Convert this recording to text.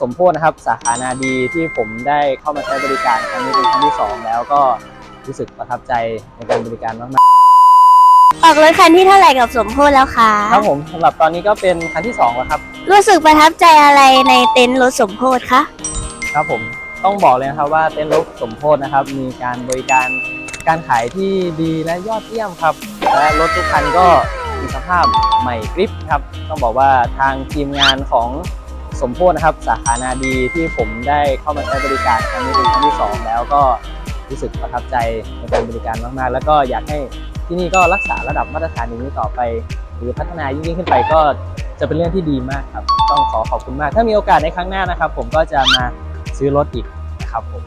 สมโพธนะครับสาขานาดีที่ผมได้เข้ามาใช้บริการครั้งนี้เป็นครั้งที่สองแล้วก็รู้สึกประทับใจในการบริการมากๆออกรถคันที่เท่าไหร่กับสมโพธแล้วคะครับผมสำหรับตอนนี้ก็เป็นครั้งที่สองแล้วครับ รู้สึกประทับใจอะไรในเต็นท์รถสมโพธคะครับผมต้องบอกเลยนะครับว่าเต้นรถสมโพธนะครับ มีการบริการการขายที่ดีและยอดเยี่ยมครับ และรถทุกคันก็มีสภาพใหม่กริปครับ ต้องบอกว่าทางทีมงานของ สมโพธนะครับสาขานาดีที่ผมได้เข้ามาใช้บริการครั้งนี้เป็นครั้งที่สองแล้วก็รู้สึกประทับใจในการบริการมากๆ แล้วก็อยากให้ที่นี่ก็รักษาระดับมาตรฐานอย่างนี้ต่อไป หรือพัฒนายิ่งขึ้นไปก็จะเป็นเรื่องที่ดีมากครับ ต้องขอขอบคุณมาก ถ้ามีโอกาสในครั้งหน้านะครับ ผมก็จะมาซื้อรถอีกนะครับผม